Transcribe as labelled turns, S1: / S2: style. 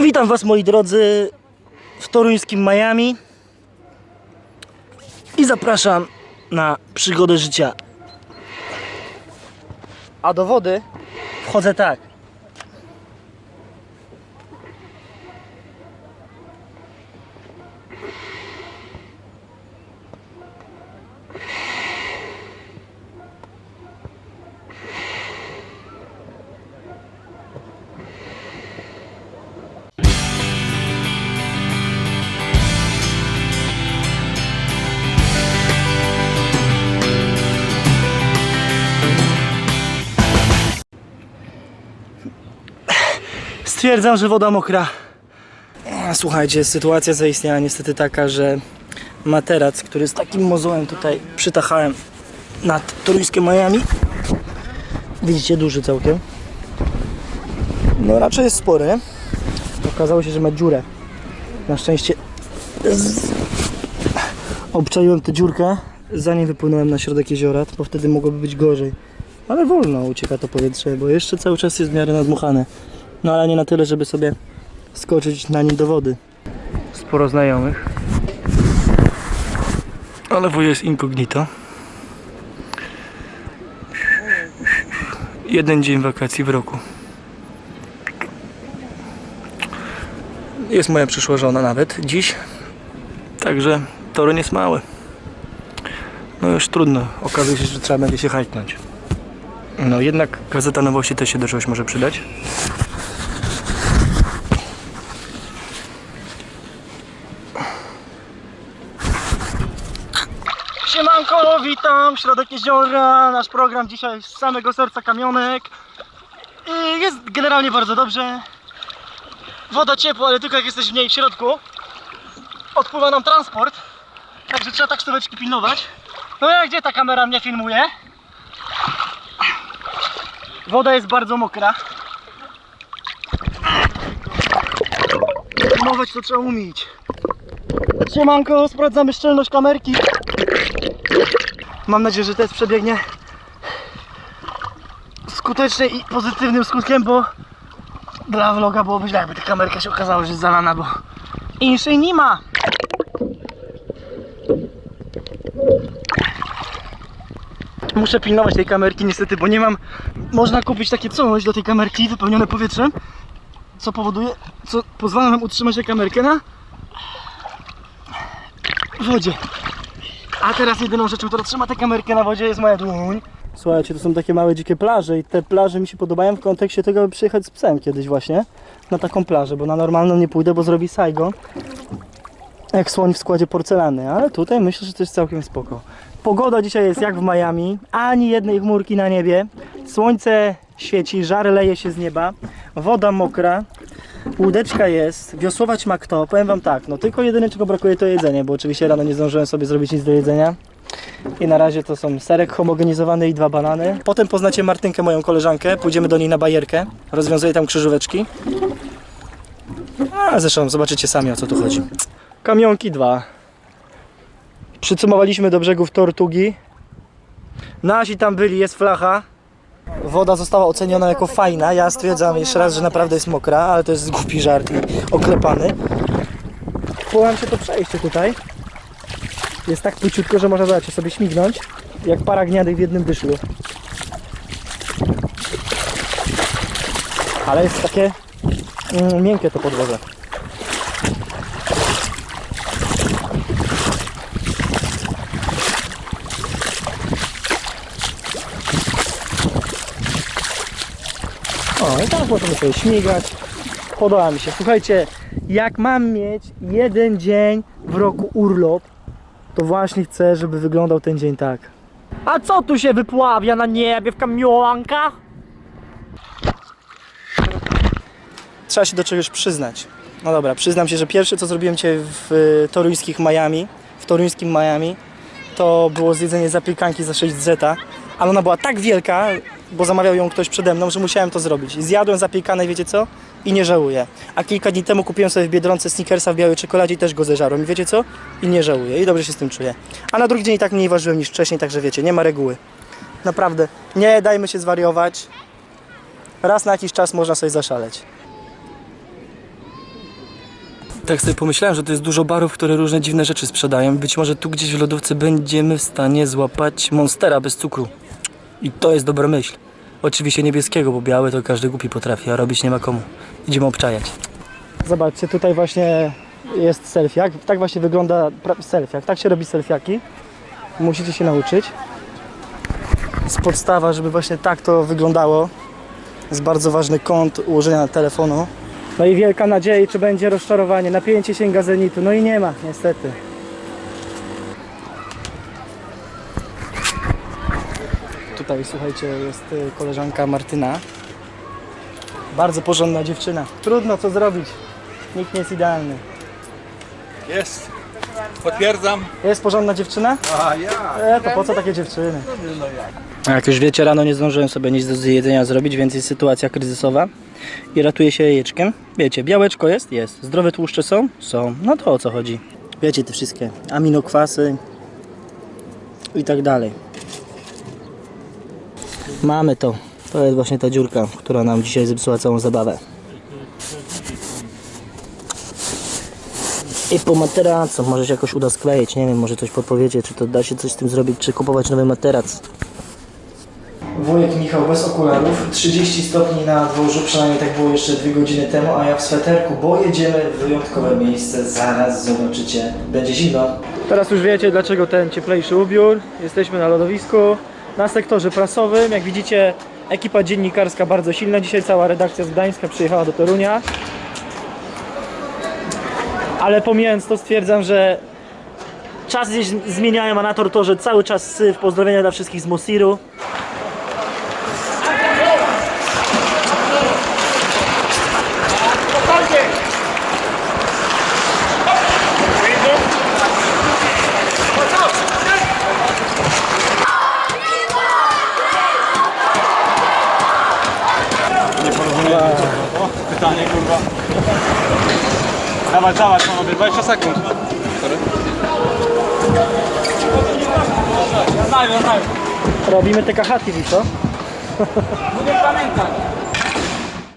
S1: Witam Was moi drodzy w toruńskim Miami i zapraszam na przygodę życia. A do wody wchodzę tak. Stwierdzam, że woda mokra. Słuchajcie, sytuacja zaistniała niestety taka, że materac, który z takim mozołem tutaj przytachałem nad toruńskie Miami. Widzicie, duży całkiem. No raczej jest spory. Okazało się, że ma dziurę. Na szczęście obczaiłem tę dziurkę, zanim wypłynąłem na środek jeziora, bo wtedy mogłoby być gorzej. Ale wolno ucieka to powietrze, bo jeszcze cały czas jest w miarę nadmuchane. No ale nie na tyle, żeby sobie skoczyć na nim do wody. Sporo znajomych. Ale wuj jest incognito. Jeden dzień wakacji w roku. Jest moja przyszła żona nawet dziś. Także toruń jest mały. No już trudno. Okazuje się, że trzeba będzie się hajtnąć. No jednak gazeta nowości też się do czegoś może przydać. Siemanko, witam, środek jeziora, nasz program dzisiaj z samego serca kamionek. I jest generalnie bardzo dobrze. Woda ciepła, ale tylko jak jesteś w niej w środku. Odpływa nam transport, także trzeba tak stóweczki pilnować. No jak gdzie ta kamera mnie filmuje? Woda jest bardzo mokra. Filmować to trzeba umieć. Siemanko, sprawdzamy szczelność kamerki. Mam nadzieję, że test przebiegnie skutecznie i pozytywnym skutkiem, bo dla vloga byłoby źle, jakby ta kamerka się okazała, że jest zalana, bo inszej nie ma. Muszę pilnować tej kamerki niestety, bo nie mam... Można kupić takie coś do tej kamerki wypełnione powietrzem, co powoduje, co pozwala nam utrzymać tę kamerkę na wodzie. A teraz jedyną rzeczą, która trzyma tę kamerkę na wodzie jest moja dłoń. Słuchajcie, to są takie małe dzikie plaże i te plaże mi się podobają w kontekście tego, aby przyjechać z psem kiedyś właśnie na taką plażę, bo na normalną nie pójdę, bo zrobi Saigon jak słoń w składzie porcelany, ale tutaj myślę, że to jest całkiem spoko. Pogoda dzisiaj jest jak w Miami, ani jednej chmurki na niebie, słońce świeci, żar leje się z nieba, woda mokra, Łódeczka jest, wiosłować ma kto, powiem wam tak, no tylko jedyne czego brakuje to jedzenie, bo oczywiście rano nie zdążyłem sobie zrobić nic do jedzenia. I na razie to są serek homogenizowany i dwa banany. Potem poznacie Martynkę, moją koleżankę, pójdziemy do niej na bajerkę, rozwiązuję tam krzyżóweczki. A zresztą zobaczycie sami o co tu chodzi. Kamionki dwa. Przycumowaliśmy do brzegów Tortugi. Nasi tam byli, jest flacha. Woda została oceniona jako fajna. Ja stwierdzam jeszcze raz, że naprawdę jest mokra, ale to jest głupi żart i oklepany. Połam się to przejście tutaj. Jest tak płyciutko, że można zobaczyć, sobie śmignąć. Jak para gniadek w jednym dyszlu. Ale jest takie mm, miękkie to podłoże. O, i tam możemy sobie śmigać. Podoba mi się. Słuchajcie, jak mam mieć jeden dzień w roku urlop, to właśnie chcę, żeby wyglądał ten dzień tak.
S2: A co tu się wypławia na niebie w kamionkach?
S1: Trzeba się do czegoś przyznać. No dobra, przyznam się, że pierwsze co zrobiłem dzisiaj w y, toruńskich Miami, w toruńskim Miami, to było zjedzenie zapiekanki za 6 zeta, ale ona była tak wielka, bo zamawiał ją ktoś przede mną, że musiałem to zrobić. Zjadłem zapiekanę, wiecie co? I nie żałuję. A kilka dni temu kupiłem sobie w Biedronce Snickersa w białej czekoladzie i też go zeżarłem. I wiecie co? I nie żałuję. I dobrze się z tym czuję. A na drugi dzień i tak mniej ważyłem niż wcześniej, także wiecie, nie ma reguły. Naprawdę, nie dajmy się zwariować. Raz na jakiś czas można sobie zaszaleć. Tak sobie pomyślałem, że to jest dużo barów, które różne dziwne rzeczy sprzedają. Być może tu gdzieś w lodówce będziemy w stanie złapać monstera bez cukru. I to jest dobra myśl. Oczywiście niebieskiego, bo biały to każdy głupi potrafi, a robić nie ma komu. Idziemy obczajać. Zobaczcie, tutaj właśnie jest selfiak. Tak właśnie wygląda selfiak. Tak się robi selfiaki. Musicie się nauczyć. Jest podstawa, żeby właśnie tak to wyglądało. Jest bardzo ważny kąt ułożenia telefonu. No i wielka nadzieja, czy będzie rozczarowanie. Napięcie sięga zenitu. No i nie ma, niestety. Tutaj, słuchajcie, jest y, koleżanka Martyna. Bardzo porządna dziewczyna. Trudno co zrobić. Nikt nie jest idealny.
S3: Jest. Potwierdzam.
S1: Jest porządna dziewczyna?
S3: A ja.
S1: E, to po co takie dziewczyny? Jak już wiecie, rano nie zdążyłem sobie nic do jedzenia zrobić, więc jest sytuacja kryzysowa i ratuje się jajeczkiem. Wiecie, białeczko jest? Jest. Zdrowe tłuszcze są? Są. No to o co chodzi? Wiecie, te wszystkie aminokwasy i tak dalej. Mamy to. To jest właśnie ta dziurka, która nam dzisiaj zepsuła całą zabawę. I po materacu może się jakoś uda skleić, nie wiem, może coś podpowiecie, czy to da się coś z tym zrobić, czy kupować nowy materac. Wujek Michał bez okularów, 30 stopni na dworzu, przynajmniej tak było jeszcze 2 godziny temu, a ja w sweterku, bo jedziemy w wyjątkowe miejsce, zaraz zobaczycie, będzie zimno. Teraz już wiecie dlaczego ten cieplejszy ubiór, jesteśmy na lodowisku, na sektorze prasowym, jak widzicie ekipa dziennikarska bardzo silna, dzisiaj cała redakcja z Gdańska przyjechała do Torunia. Ale pomijając to stwierdzam, że czas gdzieś zmieniają, a na tortorze cały czas syf. Pozdrowienia dla wszystkich z Mosiru.
S3: kurwa. Dawaj, dawaj panowie, 20 sekund. Znają.
S1: Robimy te kachaty, co?
S3: No nie.